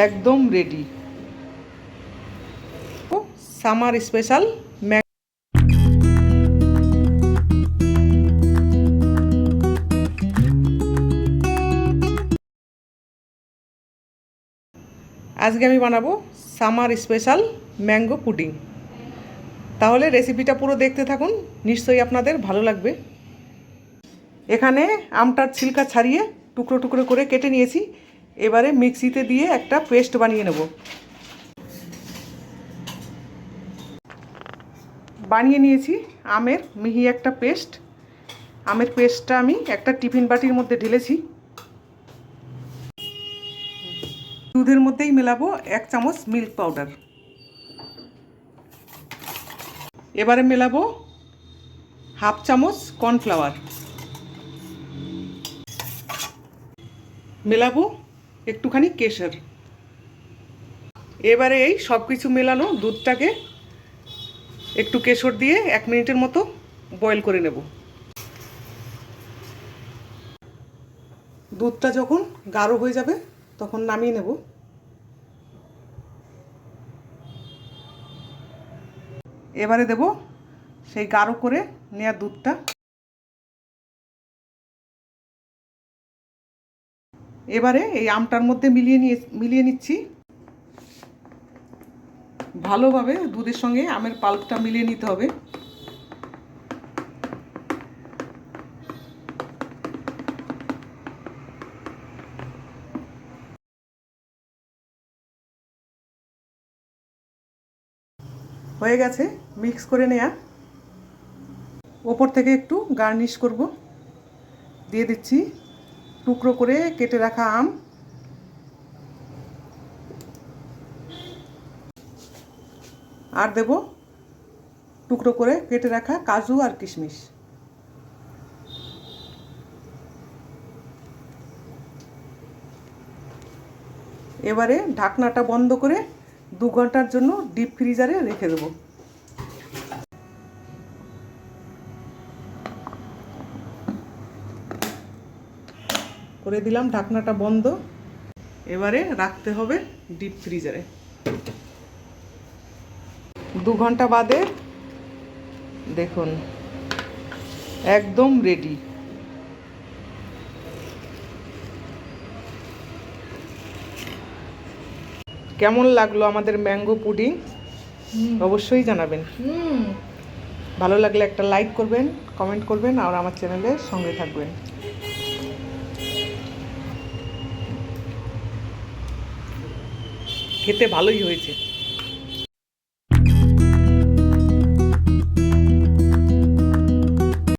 একদম ready summer special আজকে আমি বানাবো সামার স্পেশাল ম্যাঙ্গো পুডিং তাহলে রেসিপিটা পুরো দেখতে থাকুন, নিশ্চয়ই আপনাদের ভালো লাগবে। এখানে আমটার ছিলকা ছাড়িয়ে টুকরো টুকরো করে কেটে নিয়েছি। এবারে মিক্সিতে দিয়ে একটা পেস্ট বানিয়ে নেব। বানিয়ে নিয়েছি আমের মিহি একটা পেস্ট। আমের পেস্টটা আমি একটা টিফিন বাটির মধ্যে ঢেলেছি। দুধের মধ্যেই মেলাবো এক চামচ মিল্ক পাউডার। এবারে মেলাবো হাফ চামচ কর্নফ্লাওয়ার। মেলাবো একটুখানি কেশর। এবারে এই সব কিছু মেলানো দুধটাকে একটু কেশর দিয়ে এক মিনিটের মতো বয়েল করে নেব। দুধটা যখন গাঢ় হয়ে যাবে, তখন নামিয়ে নেব। এবারে দেব সেই গাঢ় করে নেওয়া দুধটা এবারে এই আমটার মধ্যে মিলিয়ে নিয়ে, মিলিয়ে নিচ্ছি। ভালোভাবে দুধের সঙ্গে আমের পাল্পটা মিলিয়ে নিতে হবে। হয়ে গেছে, মিক্স করে নেয়া। ওপর থেকে একটু গার্নিশ করব। দিয়ে দিচ্ছি। টুকরো করে কেটে রাখা আম। আর দেব টুকরো করে কেটে রাখা কাজু আর কিশমিশ। এবারে ঢাকনাটা বন্ধ করে দু ঘণ্টার জন্য ডিপ ফ্রিজারে রেখে দেবো। করে দিলাম ঢাকনাটা বন্ধ। এবারে রাখতে হবে ডিপ ফ্রিজারে দু ঘণ্টা বাদে দেখুন একদম রেডি কেমন লাগল আমাদের ম্যাঙ্গো পুডিং অবশ্যই জানাবেন। ভালো লাগলে একটা লাইক করবেন কমেন্ট করবেন আর আমার চ্যানেলের সঙ্গে থাকবেন। খেতে ভালোই হয়েছে।